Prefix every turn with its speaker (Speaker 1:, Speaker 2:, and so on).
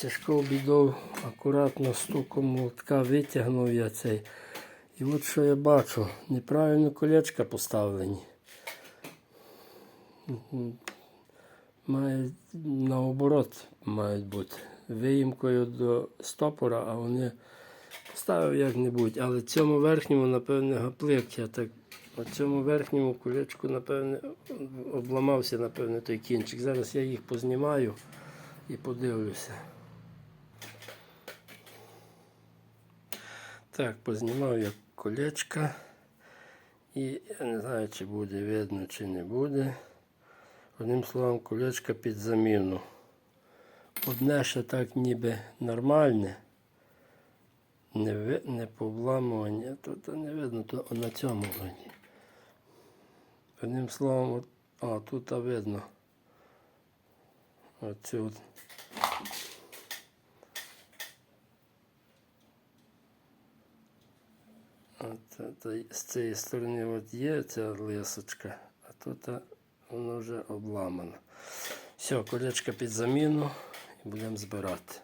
Speaker 1: стяжко обійдов, акуратно стуком молотка витягнув я цей. І от що я бачу, неправильно колечка поставлені. Має наоборот мають бути. Виїмкою до стопора, а вони поставив як-небудь. Але цьому верхньому, напевне, гаплик. Я так на цьому верхньому кулечку, напевне, обламався, напевне, той кінчик. Зараз я їх познімаю і подивлюся. Так, познімав я колечка. І я не знаю, чи буде видно, чи не буде. Одним словом, колечка під заміну. Одне ще так ніби нормальне. Не, ви, не повламування, тут не видно, то на цьому видно. Одним словом, от, а тут видно. Оцю. От, от, з цієї сторони от є ця лисочка, а тут воно вже обламано. Все, колечко під заміну і будемо збирати.